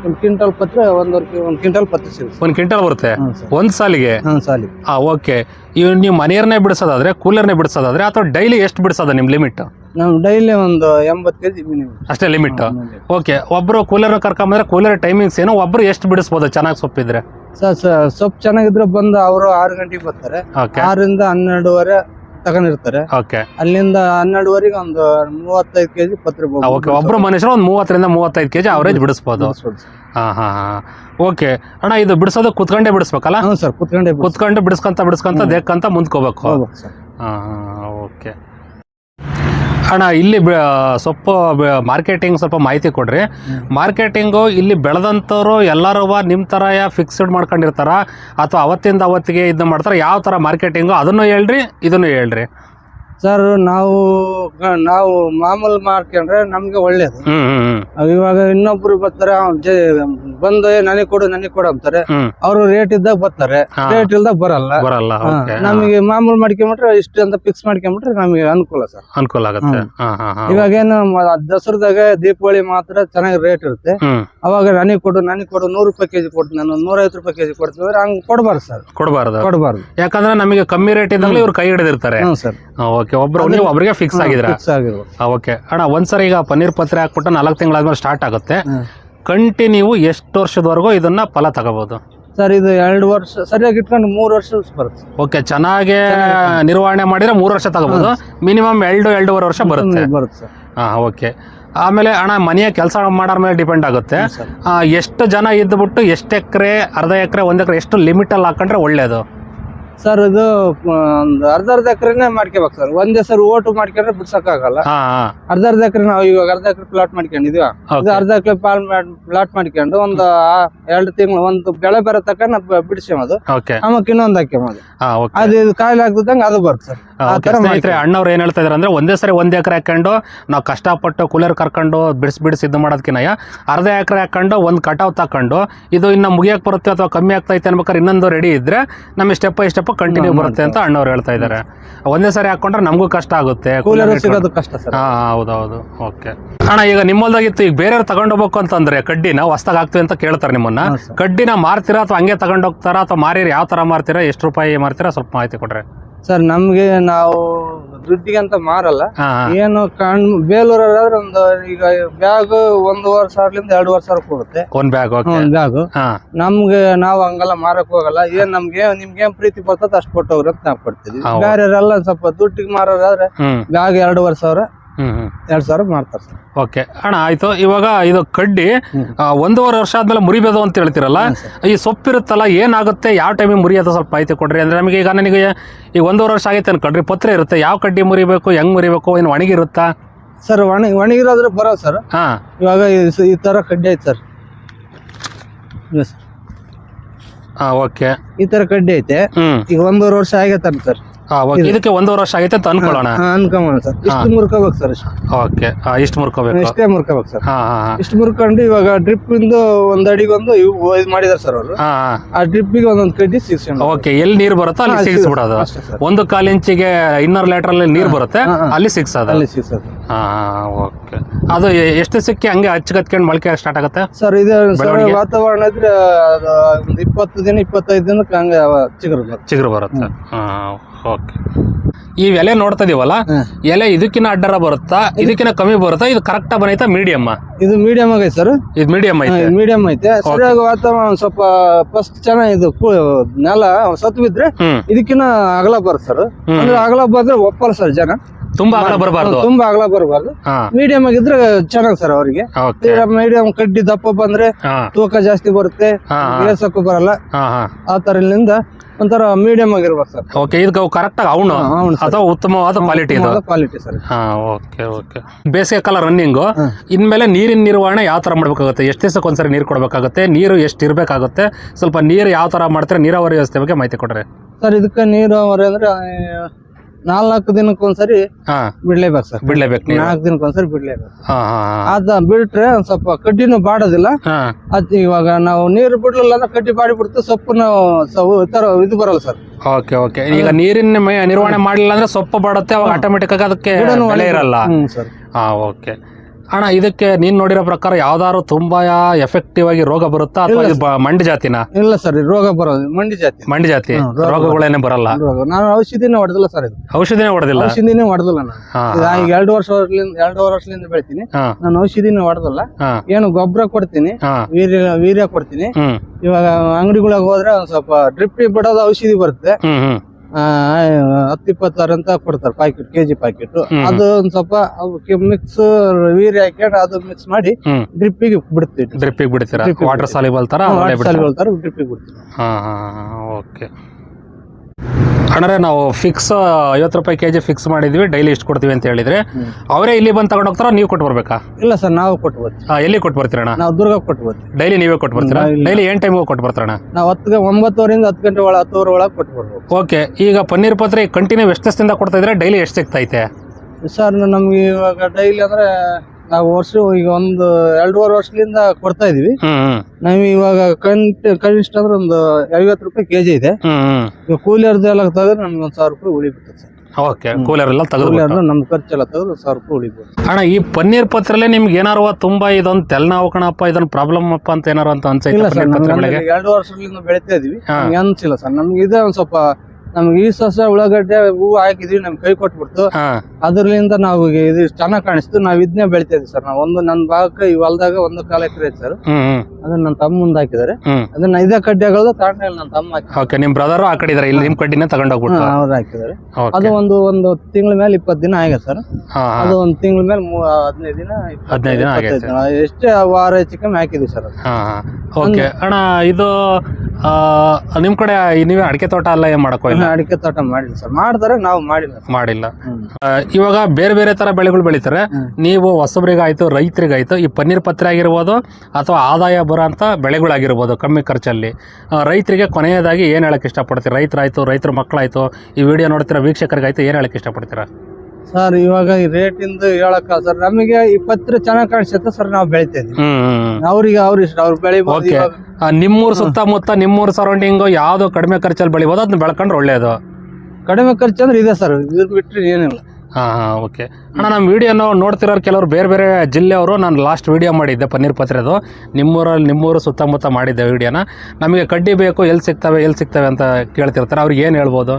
ಒಂದು ಕ್ವಿಂಟಲ್ ಪತ್ರ ಒಂದೂವರೆ ಕಿ- ಒಂದು ಕ್ವಿಂಟಲ್ ಪತ್ರ ಸಿಗುತ್ತೆ. ಒಂದ್ ಕ್ವಿಂಟಲ್ ಬರುತ್ತೆ? ಹ್ಞೂ ಸರ್. ಒಂದು ಸಾಲಿಗೆ? ಹಾಂ ಸಾಲಿಗೆ. ಆ ಓಕೆ. ಇವ್ ನೀವು ಮನೆಯವ್ರನ್ನೇ ಬಿಡಿಸೋದಾದ್ರೆ ಕೂಲರ್ನೇ ಬಿಡಿಸೋದಾದ್ರೆ ಅಥವಾ ಡೈಲಿ ಎಷ್ಟು ಬಿಡಿಸೋದ ನಿಮ್ ಲಿಮಿಟ್? ನಾವು ಡೈಲಿ ಒಂದು ಎಂಬತ್ತು ಕೆಜಿ ಮಿನಿಮಮ್ ಅಷ್ಟೇ ಲಿಮಿಟ್ ಓಕೆ ಒಬ್ರು ಕೂಲರ್ ಕರ್ಕೊಂಬಂದ್ರೆ ಕೂಲರ್ ಟೈಮಿಂಗ್ಸ್ ಏನು ಒಬ್ರು ಎಷ್ಟು ಬಿಡಿಸ್ಬೋದು ಚೆನ್ನಾಗಿ ಸೊಪ್ಪಿದ್ರೆ? ಸರ್ ಸರ್ ಸೊಪ್ಪು ಚೆನ್ನಾಗಿದ್ರೆ ಬಂದು ಅವರು ಆರು ಗಂಟೆಗೆ ಬರ್ತಾರೆ. ಓಕೆ ಆರರಿಂದ ಹನ್ನೆರಡುವರೆ ತಗೊಂಡಿರ್ತಾರೆ. ಓಕೆ ಅಲ್ಲಿಂದ ಹನ್ನೆರಡುವರೆಗೆ ಒಂದು ಮೂವತ್ತೈದು ಕೆಜಿ ಪತ್ರ ಓಕೆ ಒಬ್ಬರು ಮನುಷ್ಯರು ಒಂದು ಮೂವತ್ತರಿಂದ ಮೂವತ್ತೈದು ಕೆಜಿ ಅವರೇಜ್ ಬಿಡಿಸ್ಬೋದು. ಹಾಂ ಹಾಂ ಹಾಂ. ಓಕೆ ಅಣ್ಣ ಇದು ಬಿಡಿಸೋದು ಕುತ್ಕೊಂಡೇ ಬಿಡಿಸ್ಬೇಕಲ್ಲ? ಹ್ಞೂ ಸರ್ ಕುತ್ಕೊಂಡೇ ಕುತ್ಕೊಂಡು ಬಿಡಿಸ್ಕೊಂತ ಬಿಡಿಸ್ಕೊಂತ. ದೇಕ್ಕಂತ ಮುಂದ್ಕೋಬೇಕು. ಹೋಗ್ಬೇಕು ಹಾಂ ಓಕೆ ಅಣ್ಣ ಇಲ್ಲಿ ಸ್ವಲ್ಪ ಮಾರ್ಕೆಟಿಂಗ್ ಸ್ವಲ್ಪ ಮಾಹಿತಿ ಕೊಡ್ರಿ. ಮಾರ್ಕೆಟಿಂಗು ಇಲ್ಲಿ ಬೆಳೆದಂಥವ್ರು ಎಲ್ಲರೂ ನಿಮ್ಮ ಥರ ಫಿಕ್ಸ್ಡ್ ಮಾಡ್ಕೊಂಡಿರ್ತಾರ. ಅಥವಾ ಅವತ್ತಿಂದ ಅವತ್ತಿಗೆ ಇದನ್ನ ಮಾಡ್ತಾರೆ. ಯಾವ ಥರ ಮಾರ್ಕೆಟಿಂಗು ಅದನ್ನು ಹೇಳ್ರಿ ಇದನ್ನು ಹೇಳ್ರಿ. ಸರ್ ನಾವು ನಾವು ಮಾಮೂಲು ಮಾಡ್ಕೊಂಡ್ರೆ ನಮಗೆ ಒಳ್ಳೇದು. ಇವಾಗ ಇನ್ನೊಬ್ರು ಬರ್ತಾರೆ ಬಂದು "ಏ, ನನಗೆ ಕೊಡು ನನಗೆ ಕೊಡು ಅಂತಾರೆ. ಅವರು ರೇಟ್ ಇದ್ದಾಗ ಬರ್ತಾರೆ. ರೇಟ್ ಇಲ್ದಾಗ ಬರಲ್ಲ. ಬರಲ್ಲ ನಮಗೆ ಮಾಮೂಲು ಮಾಡ್ಕೊಂಬಿಟ್ರೆ ಇಷ್ಟು ಅಂತ ಫಿಕ್ಸ್ ಮಾಡ್ಕೊಂಬಿಟ್ರೆ ನಮಗೆ ಅನುಕೂಲ ಸರ್. ಅನುಕೂಲ ಆಗುತ್ತೆ. ಇವಾಗ ಏನು ದಸರಾದಾಗ ದೀಪಾವಳಿ ಮಾತ್ರ ಚೆನ್ನಾಗಿ ರೇಟ್ ಇರುತ್ತೆ. ಅವಾಗ ನನಗೆ ಕೊಡು ನನಗೆ ಕೊಡು ನೂರು ರೂಪಾಯಿ ಕೆಜಿ ಕೊಡ್ತೀನಿ ನಾನು ನೂರೈವತ್ತು ರೂಪಾಯಿ ಕೆಜಿ ಕೊಡ್ತೀನಿ ಅಂದ್ರೆ ಹಂಗೆ ಕೊಡಬಾರ್ದು ಸರ್. ಕೊಡಬಾರ್ದು. ಕೊಡಬಾರ್ದು. ಯಾಕಂದ್ರೆ ನಮಗೆ ಕಮ್ಮಿ ರೇಟ್ ಇದ್ದಾಗ ಇವ್ರು ಕೈ ಹಿಡಿದಿರ್ತಾರೆ. ಸರ್. ಓಕೆ ಒಬ್ರು ನೀವು ಒಬ್ರಿಗೆ ಫಿಕ್ಸ್ ಆಗಿದ್ರೆ ಓಕೆ ಅಣ್ಣ ಒಂದ್ಸರಿ ಈಗ ಪನ್ನೀರ್ ಪತ್ರೆ ಹಾಕ್ಬಿಟ್ಟು ನಾಲ್ಕು ತಿಂಗಳಾದ್ಮೇಲೆ ಸ್ಟಾರ್ಟ್ ಆಗುತ್ತೆ. ಕಂಟಿನ್ಯೂ ಎಷ್ಟು ವರ್ಷದವರೆಗೂ ಇದನ್ನ ಫಲ ತಗೋಬಹುದು ಸರ್ ಇದು ಎರಡು ವರ್ಷ ಸರಿಯಾಗಿ ಇಟ್ಕೊಂಡು ಮೂರು ವರ್ಷ ಬರುತ್ತೆ. ಓಕೆ ಚೆನ್ನಾಗಿ ನಿರ್ವಹಣೆ ಮಾಡಿದ್ರೆ ಮೂರು ವರ್ಷ ತಗೋಬಹುದು ಮಿನಿಮಮ್ ಎರಡು ಎರಡೂವರೆ ವರ್ಷ ಬರುತ್ತೆ. ಬರುತ್ತೆ ಹಾಂ ಓಕೆ. ಆಮೇಲೆ ಅಣ್ಣ ಮನೆಯ ಕೆಲಸ ಮಾಡೋರ ಮೇಲೆ ಡಿಪೆಂಡ್ ಆಗುತ್ತೆ. ಎಷ್ಟು ಜನ ಇದ್ದುಬಿಟ್ಟು ಎಷ್ಟು ಎಕರೆ ಅರ್ಧ ಎಕರೆ ಒಂದು ಎಕರೆ ಎಷ್ಟು ಲಿಮಿಟಲ್ಲಿ ಹಾಕೊಂಡ್ರೆ ಒಳ್ಳೇದು? ಸರ್ ಇದು ಒಂದು ಅರ್ಧ ಅರ್ಧ ಎಕರೆನೇ ಮಾಡ್ಕೋಬೇಕು ಸರ್. ಒಂದೇ ಸರ್ ಓಟು ಮಾಡ್ಕೊಂಡ್ರೆ ಬಿಡ್ಸಕ್ಕಾಗಲ್ಲ. ಆಗಲ್ಲ ಹಾ. ಅರ್ಧ ಅರ್ಧ ಎಕರೆ ನಾವು ಇವಾಗ ಅರ್ಧ ಎಕರೆ ಪ್ಲಾಟ್ ಮಾಡ್ಕೊಂಡಿದ್ವಿ. ಇದು ಅರ್ಧ ಎಕರೆ ಪ್ಲಾಟ್ ಮಾಡ್ಕೊಂಡು ಒಂದು ಆ, ಎರಡು ತಿಂಗಳು ಒಂದು ಬೆಳೆ ಬರೋ ತಕ್ಕ ನಾವು ಬಿಡಿಸ್ಕೊಂಬೋದು ಓಕೆ ಆಮೇಲೆ ಇನ್ನೊಂದು ಹಾಕ್ಯಬೋದು ಹಾಂ ಓಕೆ ಅದು ಇದು ಕಾಯಿಲೆ ಆಗ್ತಿದ್ದಂಗೆ ಅದು ಬರುತ್ತೆ ಸರ್. ಆ ಓಕೆ ಥರ ಸ್ನೇಹಿತರೆ ಅಣ್ಣವ್ರು ಏನ್ ಹೇಳ್ತಾ ಇದಾರೆ ಅಂದ್ರೆ ಒಂದೇ ಸರಿ ಒಂದ್ ಎಕರೆ ಹಾಕೊಂಡು ನಾವು ಕಷ್ಟಪಟ್ಟು ಕೂಲರ್ ಕರ್ಕೊಂಡು ಬಿಡಿಸ್ ಬಿಡಿಸಿ ಇದು ಮಾಡೋದಕ್ಕಿನಯ ಅರ್ಧ ಎಕರೆ ಹಾಕೊಂಡು ಒಂದ್ ಕಟಾವ್ ತಕೊಂಡು ಇದು ಇನ್ನ ಮುಗಿಯಕ್ ಬರುತ್ತೆ ಅಥವಾ ಕಮ್ಮಿ ಆಗ್ತೈತೆ ಅನ್ಬೇಕಾದ್ರೆ ಇನ್ನೊಂದು ರೆಡಿ ಇದ್ರೆ ನಮಗೆ ಸ್ಟೆಪ್ ಬೈ ಸ್ಟೆಪ್ ಕಂಟಿನ್ಯೂ ಬರುತ್ತೆ ಅಂತ ಅಣ್ಣವ್ರು ಹೇಳ್ತಾ ಇದ್ದಾರೆ. ಒಂದೇ ಸಾರಿ ಹಾಕೊಂಡ್ರೆ ನಮಗೂ ಕಷ್ಟ ಆಗುತ್ತೆ. ಕೂಲರ್ cooler ಸಿಗೋದು ಕಷ್ಟ ಸರ್. ಹಾ ಹೌದೌದು. ಓಕೆ ಅಣ್ಣ ಈಗ ನಿಮ್ಮಲ್ದಾಗಿತ್ತು ಈಗ ಬೇರೆಯವ್ರು ತಗೊಂಡೋಗ್ಬೇಕು ಅಂತಂದ್ರೆ ಕಡ್ಡಿನ ಹೊಸ್ದಾಗ್ ಹಾಕ್ತೀವಿ ಅಂತ ಕೇಳ್ತಾರೆ ನಿಮ್ಮನ್ನ. ಕಡ್ಡಿನ ಮಾರ್ತೀರಾ ಅಥವಾ ಹಂಗೆ ತಗೊಂಡೋಗ್ತಾರಾ ಅಥವಾ ಮಾರಿರಿ ಯಾವ ತರ ಮಾರ್ತೀರಾ ಎಷ್ಟು ರೂಪಾಯಿ ಮಾರ್ತೀರಾ ಸ್ವಲ್ಪ ಮಾಹಿತಿ ಕೊಡ್ರಿ. ಸರ್ ನಮ್ಗೆ ನಾವು ದುಡ್ಡಿಗೆ ಅಂತ ಮಾರಲ್ಲ. ಹಾ ಹಾ. ಏನು ಕಣ್ ಬೇಲೂರಾದ್ರೆ ಒಂದು ಈಗ ಬ್ಯಾಗ್ ಒಂದೂವರೆ ಸಾವಿರದಿಂದ ಎರಡೂವರೆ ಸಾವಿರ ಕೊಡುತ್ತೆ. ಒಂದ್ ಬ್ಯಾಗ್ ಓಕೆ ಒಂದು ಬ್ಯಾಗ್. ಹಾ. ನಮ್ಗೆ ನಾವು ಹಂಗೆಲ್ಲ ಮಾರಕ್ ಹೋಗಲ್ಲ. ಏನ್ ನಮ್ಗೆ ನಿಮ್ಗೆ ಏನ್ ಪ್ರೀತಿ ಬರ್ತದ ಅಷ್ಟು ಕೊಟ್ಟವ್ರಿ ಅಂತ ನಾವು ಕೊಡ್ತೀವಿ. ಹೌದು. ಬೇರೆಯವರೆಲ್ಲ ಸ್ವಲ್ಪ ದುಡ್ಡಿಗೆ ಮಾರೋರಾದ್ರೆ ಹ್ಮ್. ಬ್ಯಾಗ್ ಎರಡೂವರೆ ಸಾವಿರ ಎರಡ್ ಸಾವಿರ ಮಾಡ್ತಾರೆ. Sir okay. ಅಣ್ಣ ಆಯ್ತು. ಇವಾಗ ಇದು ಕಡ್ಡಿ ಆ, ಒಂದೂವರೆ ವರ್ಷ ಆದ್ಮೇಲೆ ಮುರಿಬೋದು ಅಂತ ಹೇಳ್ತಿರಲ್ಲ? ಈ ಸೊಪ್ಪಿರುತ್ತಲ್ಲ ಏನಾಗುತ್ತೆ? ಯಾವ ಟೈಮಿಗೆ ಮುರಿಯೋದು ಸ್ವಲ್ಪ ಮಾಹಿತಿ ಕೊಡ್ರಿ. ಅಂದ್ರೆ ನಮಗೆ ಈಗ ನನಗೆ ಈಗ ಒಂದೂವರೆ ವರ್ಷ ಆಗೈತೆ ಅನ್ಕೊಳ್ರಿ ಪತ್ರೆ ಇರುತ್ತೆ. ಯಾವ ಕಡ್ಡಿ ಮುರಿಬೇಕು ಹೆಂಗ್ ಮುರಿಬೇಕು ಏನು ಒಣಗಿರುತ್ತಾ ಸರ್ ಒಣ ಒಣಗಿರೋದ್ರೆ ಬರೋ ಸರ್. ಹಾ. ಇವಾಗ ಈ ಸ- ಈ ತರ ಕಡ್ಡಿ ಐತೆ ಸರ್. ಎಸ್. ಹಾ ಓಕೆ. ಈ ತರ ಕಡ್ಡಿ ಐತೆ. ಹ್ಮ್. ಈಗ ಒಂದೂವರೆ ವರ್ಷ ಆಗೈತೆ ಸರ್. ಇದಕ್ಕೆ ಒಂದೂವರೆ ವರ್ಷ ಆಗೈತೆ ಅಂತ ಅನ್ಕೊಳ್ಳೋಣ. ಅನ್ಕೊಂಬೋಣ ಸರ್. ಇಷ್ಟು ಮುರ್ಕೋಬೇಕು ಸರ್ ಇಷ್ಟು. ಓಕೆ. ಇಷ್ಟು ಮುರ್ಕೋಬೇಕು. ಇಷ್ಟೇ ಮುರ್ಕೋಬೇಕು ಸರ್. ಇಷ್ಟು ಮುರ್ಕೊಂಡು ಇವಾಗ ಡ್ರಿಪ್ ಇಂದ ಒಂದ್ ಅಡಿಗೊಂದು ಇವು ಇದು ಮಾಡಿದಾರೆ ಸರ್ ಅವರು. ಆ ಡ್ರಿಪ್ಪಿಗೆ ಒಂದೊಂದು ಕಡ್ಡಿ ಸಿಕ್ಸ್ಕೊಂಡು ಓಕೆ ಎಲ್ಲಿ ನೀರು ಬರುತ್ತೋ ಅಲ್ಲಿ ಸಿಗಿಸ್ಬಿಡೋದು. ಒಂದು ಕಾಲು ಇಂಚಿಗೆ ಇನ್ನರ್ ಲೇಟ್ರಲ್ಲಿ ನೀರು ಬರುತ್ತೆ ಅಲ್ಲಿ ಸಿಕ್ಸ್ ಅಲ್ಲಿ ಸಿಕ್ಸೋದು ಹಾ ಓಕೆ. ಅದು ಎಷ್ಟು ಸಿಕ್ಕಿ ಹಂಗೆ ಹಚ್ಕತ್ಕೊಂಡು ಮೊಳಕೆ ಸ್ಟಾರ್ಟ್ ಆಗುತ್ತೆ? ಸರ್ ಇದು ಸರ್ ಬೆಳವಣಿಗೆ? ವಾತಾವರಣ ಇದ್ರೆ ಅದು ಒಂದು ಇಪ್ಪತ್ತು ದಿನ ಇಪ್ಪತ್ತೈದು ದಿನಕ್ಕೆ ಹಂಗೆ ಚಿಗುರು ಚಿಗುರು ಬರುತ್ತೆ. ಹಾ ಓಕೆ. ಈ ಎಲೆ ನೋಡ್ತಾ ಇದೀವಲ್ಲ. ಎಲೆ ಇದಕ್ಕಿನ ಅಡ್ಡರ ಬರುತ್ತಾ? ಇದಕ್ಕಿನ ಕಮ್ಮಿ ಬರುತ್ತಾ? ಇದು ಕರೆಕ್ಟ್ ಬನೈತಾ ಮೀಡಿಯಮ್ ಇದು ಮೀಡಿಯಂ ಆಗೈತೆ ಸರ್ ಇದು ಮೀಡಿಯಮ್ ಐತೆ? ಮೀಡಿಯಂ ಐತೆ. ಸರಿಯಾಗಿ ವಾತಾವರಣ ಒಂದ್ ಸ್ವಲ್ಪ ಫಸ್ಟ್ ಚೆನ್ನಾಗಿ ಇದು ಕು- ನೆಲ ಸತ್ತು ಬಿದ್ರೆ ಹ್ಮ್. ಇದಕ್ಕಿನ್ನ ಅಗಲ ಬರುತ್ತೆ ಸರ್ ಹ್ಮ್. ಅಂದ್ರೆ ಅಗಲ ಬಂದ್ರೆ ಒಪ್ಪಲ್ಲ ಸರ್ ಜನ. ತುಂಬಾ ಅಗಲ ಬರಬಾರ್ದು. ತುಂಬಾ ಅಗಲ ಬರಬಾರ್ದು. ಮೀಡಿಯಂ ಆಗಿದ್ರೆ ಚೆನ್ನಾಗ್ ಸರ್ ಅವರಿಗೆ. ಮೀಡಿಯಂ ಕಡ್ಡಿ ದಪ್ಪ ಬಂದ್ರೆ ತೂಕ ಜಾಸ್ತಿ ಬರುತ್ತೆ ಬೇಸಕ್ಕೂ ಬರಲ್ಲ. ಆತರ ಇಲ್ಲಿಂದ ಆ ಒಂಥರ ಮೀಡಿಯಂ ಆಗಿರ್ಬೇಕು ಸರ್. ಓಕೆ ಕರೆಕ್ಟ್ ಆಗಿ ಅವನು. ಅಥವಾ ಉತ್ತಮವಾದ quality quality sir. Okay okay. ಬೇಸಿಗೆ ಕಾಲ ರನ್ನಿಂಗು ಇನ್ಮೇಲೆ ನೀರಿನ ನಿರ್ವಹಣೆ ಯಾವ ತರ ಮಾಡ್ಬೇಕಾಗುತ್ತೆ? ಎಷ್ಟು ದಿವಸಕ್ಕೆ ಒಂದ್ಸರಿ ನೀರು ಕೊಡಬೇಕಾಗುತ್ತೆ? ನೀರು ಎಷ್ಟು ಇರಬೇಕಾಗುತ್ತೆ? ಸ್ವಲ್ಪ ನೀರು ಯಾವ ತರ ಮಾಡ್ತಾರೆ? ನೀರಾವರಿ ವ್ಯವಸ್ಥೆ ಬಗ್ಗೆ ಮಾಹಿತಿ ಕೊಡ್ರಿ. ಸರ್ ಇದಕ್ಕೆ ನೀರಾವರಿ ಅಂದ್ರೆ ನಾಲ್ಕು ದಿನಕ್ಕೊಂದ್ಸರಿ ಹಾ. ಬಿಡ್ಲೇಬೇಕು ಸರ್. ಬಿಡ್ಲೇಬೇಕು ನಾಲ್ಕು ನಾಲ್ಕು ದಿನಕ್ಕೊಂದ್ಸರಿ ಬಿಡ್ಲೇಬೇಕು. ಹಾ ಹಾ ಅದ ಬಿಟ್ರೆ ಒಂದ್ ಸ್ವಲ್ಪ ಕಡ್ಡಿನೂ ಬಾಡೋದಿಲ್ಲ. ಹಾ. ಅದ್ ಇವಾಗ ನಾವು ನೀರು ಬಿಡ್ಲಿಲ್ಲ ಅಂದ್ರೆ ಕಡ್ಡಿ ಬಾಡಿ ಬಿಡ್ತು ಸೊಪ್ಪು ನಾವು ಈ ತರ ಇದು ಬರಲ್ಲ ಸರ್. Okay okay. ಈಗ ನೀರಿನ ಮೇ- ನಿರ್ವಹಣೆ ಮಾಡಲಿಲ್ಲ ಅಂದ್ರೆ ಸೊಪ್ಪು ಬಾಡುತ್ತೆ ಅವಾಗ ಆಟೋಮೆಟಿಕ್ ಆಗಿ ಅದಕ್ಕೆ ಬೆಲೆ ಇರಲ್ಲ. ಹ್ಮ್ ಸರ್. ಹಾ ಓಕೆ. ಅಣ್ಣ ಇದಕ್ಕೆ ನೀನ್ ನೋಡಿರೋ ಪ್ರಕಾರ ಯಾವ್ದಾದ್ರು ತುಂಬಾ ಎಫೆಕ್ಟಿವ್ ಆಗಿ ರೋಗ ಬರುತ್ತಾ ಅಥವಾ ಮಂಡಿ ಜಾತಿನ? ಇಲ್ಲ ಸರ್ ರೋಗ ಬರೋದು ಮಂಡಿ ಜಾತಿ. ಮಂಡಿ ಜಾತಿ. ರೋಗಗಳೇನೆ ಬರಲ್ಲ. ನಾನು ಔಷಧಿನೇ ಹೊಡೆದಿಲ್ಲ ಸರ್ ಇದು. ಔಷಧಿನೇ ಹೊಡೆದಿಲ್ಲ? ಔಷಧಿನೇ ಹೊಡೆದಿಲ್ಲ ನಾನು. ಈಗ ಎರಡು ವರ್ಷ ಎರಡೂವರೆ ವರ್ಷದಿಂದ ಬೆಳಿತೀನಿ. ನಾನು ಔಷಧಿನೇ ಹೊಡೆದಿಲ್ಲ. ಏನು ಗೊಬ್ಬರ ಕೊಡ್ತೀನಿ ವೀರ್ಯ ವೀರ್ಯ ಕೊಡ್ತೀನಿ. ಇವಾಗ ಅಂಗಡಿಗಳಿಗೆ ಹೋದ್ರೆ ಒಂದ್ ಸ್ವಲ್ಪ ಡ್ರಿಪ್ ಬಿಡೋದು ಔಷಧಿ ಬರುತ್ತೆ. ಹತ್ತು ಇಪ್ಪತ್ತಾರು ಅಂತ ಕೊಡ್ತಾರೆ ಪ್ಯಾಕೆಟ್ ಕೆಜಿ ಪ್ಯಾಕೆಟ್ ಅದು ಒಂದ್ ಸ್ವಲ್ಪ ಮಿಕ್ಸ್ ವೀರ್ಯ ಹಾಕೊಂಡು ಅದು ಮಿಕ್ಸ್ ಮಾಡಿ ಡ್ರಿಪ್ಪಿಗೆ ಬಿಡ್ತೀವಿ. ಡ್ರಿಪ್ಪಿಗೆ ಬಿಡ್ತೀರಾ? ವಾಟರ್. ಸಾಲಿಬಲ್ ತರ ಡ್ರಿಪ್ಪಿಗೆ ಬಿಡ್ತೀವಿ. ಹಾ ಹಾ ಓಕೆ. ಅಣ್ಣರೇ ನಾವು ಫಿಕ್ಸ್ ಐವತ್ತು ರೂಪಾಯಿ ಕೆಜಿ ಫಿಕ್ಸ್ ಮಾಡಿದ್ವಿ ಡೈಲಿ ಇಷ್ಟು ಕೊಡ್ತೀವಿ ಅಂತ ಹೇಳಿದ್ರೆ. ಅವರೇ ಇಲ್ಲಿ ಬಂದು ತಗೊಂಡು ಹೋಗ್ತಾರ ನೀವು ಕೊಟ್ಟು ಬರ್ಬೇಕಾ? ಇಲ್ಲ ಸರ್ ನಾವು ಕೊಟ್ಟು ಬರ್ತೀವಿ. ಹಾ, ಎಲ್ಲಿ ಕೊಟ್ಟು ಬರ್ತೀರಣ್ಣ? ನಾವು ದುರ್ಗ ಕೊಟ್ಟು ಬರ್ತೀವಿ. ಡೈಲಿ ನೀವೇ ಕೊಟ್ಟು ಬರ್ತೀರಾ? ಡೈಲಿ ಏನ್ ಟೈಮ್ ಕೊಟ್ಟು ಬರ್ತೀರಣ ನಾವು ಹತ್ತು ಒಂಬತ್ತುವರೆಯಿಂದ ಹತ್ತು ಗಂಟೆ ಒಳಗೆ ಹತ್ತುವರೆ ಒಳಗೆ ಕೊಟ್ಟು ಬರ್ಬೋದು. ಓಕೆ ಈಗ ಪನ್ನೀರ್ ಪತ್ರೆ ಕಂಟಿನ್ಯೂ ಎಷ್ಟು ದಿವಸದಿಂದ ಕೊಡ್ತಾ ಇದ್ರೆ ಡೈಲಿ ಎಷ್ಟು ಸಿಗ್ತೈತೆ? ಸರ್ ನಮ್ಗೆ ಇವಾಗ ಡೈಲಿ ಅಂದ್ರೆ ನಾವು ವರ್ಷ ಈಗ ಒಂದು ಎರಡೂವರೆ ವರ್ಷದಿಂದ ಕೊಡ್ತಾ ಇದೀವಿ. ಹ್ಮ್ ನಾವು ಇವಾಗ ಕಂಟ್ ಕನಿಷ್ಠ ಅಂದ್ರೆ ಒಂದು ಐವತ್ತು ರೂಪಾಯಿ ಕೆಜಿ ಇದೆ. ಹ್ಮ್ ಅರ್ಧ ಈಗ ಕೂಲಿಯರ್ದು ಎಲ್ಲ ತೆಗೆದ್ರೆ ನಮ್ಗೆ ಒಂದು ಸಾವಿರ ರೂಪಾಯಿ ಉಳಿಬಿಡ್ತದೆ ಸರ್. ಓಕೆ ಕೂಲರ್ ಎಲ್ಲ ತೆಗೆದು ನಮ್ ನಮ್ಮ ಖರ್ಚೆಲ್ಲ ತೆಗೆದು ಸಾವಿರ ರೂಪಾಯಿ ಉಳಿಬೋದು. ಅಣ್ಣ ಈ ಪನ್ನೀರ್ ಪತ್ರಲ್ಲೇ ನಿಮ್ಗೆ ಏನಾರು ತುಂಬಾ ಇದೊಂದು ತೆಲ್ನಾವು ಕಣಪ್ಪ ಇದೊಂದು ಪ್ರಾಬ್ಲಮ್ ಅಪ್ಪ ಅಂತ ಏನಾರು ಅಂತ ಅನ್ಸೈತೆ ಇಲ್ಲ ಸರ್ ಪನ್ನೀರ್ ಪತ್ರೆ ನಮ್ಗೆ ಬೆಳೆಗೆ? ಎರಡು ವರ್ಷದಿಂದ ಬೆಳಿತಾ ಇದೀವಿ. ಹಾ. ನಮ್ಗೆ ಅನ್ಸಿಲ್ಲ ಸರ್. ನಮ್ಗೆ ಇದೆ ಒಂದ್ ಸ್ವಲ್ಪ ನಮ್ಗೆ ಈ ಸಸ್ಯ ಉಳ್ಳಾಗಡ್ಡೆ ಹೂವು ಹಾಕಿದ್ವಿ ನಮ್ಗೆ ಕೈ ಕೊಟ್ಬಿಡ್ತು. ಹಾ. ಅದ್ರಲಿಂದ ನಾವು ಇದು ಚೆನ್ನಾಗ್ ಕಾಣಿಸ್ತು. ನಾವು ಇದನ್ನೇ ಬೆಳಿತಾ ಇದೀವಿ ಸರ್. ನಾವ್ ಒಂದು ನನ್ನ ಭಾಗಕ್ಕೆ ಈ ಹೊಲದಾಗ ಒಂದು ಕಾಲ ಎಕರೆ ಐತೆ ಸರ್. ಅದನ್ನ ನನ್ನ ತಮ್ಮ ಮುಂದೆ ಹಾಕಿದಾರೆ. ಅದನ್ನ ಇದೇ ಕಡ್ಡೆಗಳು ತಗೊಂಡಿಲ್ಲ ನನ್ನ ತಮ್ಮ ಹಾಕಿ ನಿಮ್ ಬ್ರದರ್ ಆ ಕಡೆ ಇದಾರೆ. ಇಲ್ಲಿ ನಿಮ್ ಕಡ್ಡಿನ ತಗೊಂಡೋಗ್ಬಿಟ್ಟು ಅವ್ರು ಹಾಕಿದ್ದಾರೆ ಓಕೆ ಅದು ಒಂದು ಒಂದು ತಿಂಗಳ ಮೇಲೆ ಇಪ್ಪತ್ತು ದಿನ ಆಗಿದೆ ಸರ್. ಹಾ ಹಾ. ಅದು ಒಂದು ತಿಂಗಳ ಮೇಲೆ ಹದಿನೈದು ದಿನ ಹದಿನೈದು ದಿನ. ಎಷ್ಟೇ ವಾರ ಹೆಚ್ಚು ಕಮ್ಮಿ ಹಾಕಿದ್ವಿ ಸರ್ ಹಾ ಓಕೆ ಅಣ್ಣ ಇದು ಆ, ನಿಮ್ ಕಡೆ ನೀವೇ ಅಡಿಕೆ ತೋಟ ಎಲ್ಲ ಏನ್ ಮಾಡಕ್ಕೋ ಇಲ್ಲ ಅಡಿಕೆ ತೋಟ ಮಾಡಿಲ್ಲ ಸರ್. ಮಾಡ್ತಾರೆ ನಾವು ಮಾಡಿಲ್ಲ. ಮಾಡಿಲ್ಲ. ಆ, ಇವಾಗ ಬೇರೆ ಬೇರೆ ತರ ಬೆಳೆಗಳು ಬೆಳಿತಾರೆ. ನೀವು ನೀವು ಹೊಸಬ್ರಿಗಾಯ್ತು ರೈತರಿಗಾಯ್ತು ಈ ಪನ್ನೀರ್ ಪತ್ರೆ ಆಗಿರ್ಬೋದು ಅಥವಾ ಆದಾಯ ಬರೋಂಥ ಬೆಳೆಗಳಾಗಿರ್ಬೋದು ಕಮ್ಮಿ ಖರ್ಚಲ್ಲಿ. ಆ, ರೈತರಿಗೆ ಕೊನೆಯದಾಗಿ ಏನು ಹೇಳಕ್ಕೆ ಇಷ್ಟಪಡ್ತೀರಾ? ರೈತರಾಯ್ತು ರೈತರ ಮಕ್ಕಳಾಯ್ತು ಈ ವಿಡಿಯೋ ನೋಡ್ತಿರೋ ವೀಕ್ಷಕರಿಗಾಯ್ತು ಏನು ಹೇಳಕ್ಕೆ ಇಷ್ಟಪಡ್ತೀರಾ? ಸರ್ ಇವಾಗ ಈ ರೇಟ್ ಇಂದ ಹೇಳಕ್ಕ ಸರ್ ನಮಗೆ ಇಪ್ಪತ್ತರ ಚೆನ್ನಾಗಿ ಕಾಣಿಸುತ್ತೆ ಸರ್ ನಾವು ಬೆಳಿತೇವೆ ಅವ್ರಿಗೆ ಅವ್ರ ಇಷ್ಟ ಅವ್ರು ಬೆಳಿಬೋದು. ಇವಾಗ. ನಿಮ್ಮೂರ್ ಸುತ್ತಮುತ್ತ ನಿಮ್ಮೂರ್ ಸರೌಂಡಿಂಗ್ ಯಾವ್ದು ಕಡಿಮೆ ಖರ್ಚಲ್ಲಿ ಬೆಳಿಬೋದು ಅದನ್ನ ಬೆಳ್ಕೊಂಡ್ರೆ ಒಳ್ಳೇದು. ಕಡಿಮೆ ಖರ್ಚು ಅಂದ್ರೆ ಇದೆ ಸರ್ ಇದ್ ಬಿಟ್ಟರೆ ಏನಿಲ್ಲ. ಹಾಂ ಹಾಂ ಓಕೆ ಅಣ್ಣ ನಮ್ಮ ವಿಡಿಯೋನ ನೋಡ್ತಿರೋರು ಕೆಲವರು ಬೇರೆ ಬೇರೆ ಜಿಲ್ಲೆಯವರು ನಾನು ಲಾಸ್ಟ್ ವಿಡಿಯೋ ಮಾಡಿದ್ದೆ ಪನ್ನೀರ್ ಪತ್ರೆದು. ನಿಮ್ಮೂರಲ್ಲಿ ನಿಮ್ಮೂರು ಸುತ್ತಮುತ್ತ ಮಾಡಿದ್ದೆ ವಿಡಿಯೋನ. ನಮಗೆ ಕಡ್ಡಿ ಬೇಕು ಎಲ್ಲಿ ಸಿಗ್ತವೆ ಎಲ್ಲಿ ಸಿಗ್ತವೆ ಅಂತ ಕೇಳ್ತಿರ್ತಾರೆ ಅವ್ರಿಗೆ ಏನು ಹೇಳ್ಬೋದು?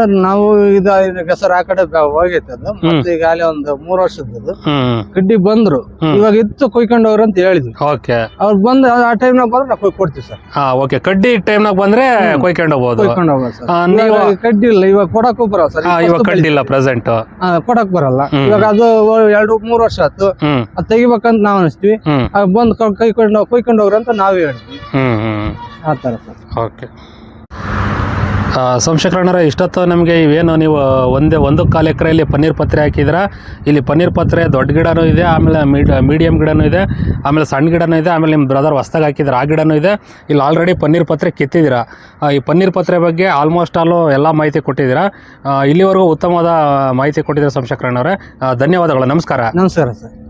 ಸರ್ ನಾವು ಇದು ಈಗ ಸರ್ ಆ ಕಡೆ ಬ- ಹೋಗೈತೆ ಅದು. ಮತ್ತೆ ಈಗ ಅಲ್ಲಿ ಒಂದು ಮೂರ್ ವರ್ಷದ್ದು ಕಡ್ಡಿ ಬಂದ್ರು. ಇವಾಗ ಇತ್ತು ಕುಯ್ಕೊಂಡವ್ರು ಹೋಗ್ರಿ ಅಂತ ಹೇಳಿದ್ವಿ ಓಕೆ. ಅವ್ರು ಬಂದು ಆ ಟೈಮ್ ನಾಗ ಬಂದ್ರೆ ನಾವು ಕೊಡ್ತೀವಿ ಸರ್. ಹಾ ಓಕೆ. ಕಡ್ಡಿ ಟೈಮ್ನಾಗ ಬಂದ್ರೆ ಕೊಯ್ಕೊಂಡು ಹೋಗ್ಬೋದು. ಕೊಯ್ಕೊಂಡು ಹೋಗೋದು ಸರ್. ಆ, ನೀವು- ಈ ಕಡ್ಡಿ ಇಲ್ಲ ಇವಾಗ ಕೊಡಕ್ಕೂ ಬರಲ್ಲ ಸರ್. ಇವಾಗ ಕಡ್ಡಿ ಇಲ್ಲ ಪ್ರೆಸೆಂಟ್ ಆ, ಕೊಡಕ್ ಬರಲ್ಲ. ಇವಾಗ ಅದು ಎರಡು ಮೂರ್ ವರ್ಷ ಆಯ್ತು. ಅದ್ ತೆಗಿಬೇಕಂತ ನಾವ್ ಅನಿಸ್ತೀವಿ. ಬಂದ್ ಬಂದು ಕೈಕೊಂಡು ಕೊಯ್ಕೊಂಡು ಹೋಗ್ರಿ ಅಂತ ನಾವೇ ಹೇಳ್ತೀವಿ. ಹ್ಮ್ ಹ್ಮ್. ಆ ತರ ಸರ್. ಓಕೆ. ಸಂಶಕರಣರ ಇಷ್ಟೊತ್ತು ನಮಗೆ ಇವೇನು ನೀವು ಒಂದೇ, ಒಂದು ಕಾಲು ಎಕರೆಯಲ್ಲಿ ಪನ್ನೀರ್ ಪತ್ರೆ ಹಾಕಿದ್ರ ಇಲ್ಲಿ ಪನ್ನೀರ್ ಪತ್ರೆ ದೊಡ್ಡ ಗಿಡನೂ ಇದೆ, ಆಮೇಲೆ ಮೀಡಿಯಂ ಮೀಡಿಯಮ್ ಗಿಡನೂ ಇದೆ, ಆಮೇಲೆ ಸಣ್ಣ ಗಿಡನೂ ಇದೆ, ಆಮೇಲೆ ನಿಮ್ಮ ಬ್ರದರ್ ಹೊಸ್ದಾಗಿ ಹಾಕಿದ್ರೆ ಆ ಗಿಡನೂ ಇದೆ. ಇಲ್ಲಿ ಆಲ್ರೆಡಿ ಪನ್ನೀರ್ ಪತ್ರೆ ಕೆತ್ತಿದ್ದೀರ? ಈ ಪನ್ನೀರ್ ಪತ್ರೆ ಬಗ್ಗೆ ಆಲ್ಮೋಸ್ಟ್ ಆಲು ಎಲ್ಲ ಮಾಹಿತಿ ಕೊಟ್ಟಿದ್ದೀರಾ? ಇಲ್ಲಿವರೆಗೂ ಉತ್ತಮವಾದ ಮಾಹಿತಿ ಕೊಟ್ಟಿದ್ದೀರಾ ಸಂಶಕರಣವರೇ ಧನ್ಯವಾದಗಳು, ನಮಸ್ಕಾರ. ನಮಸ್ಕಾರ ಸರ್.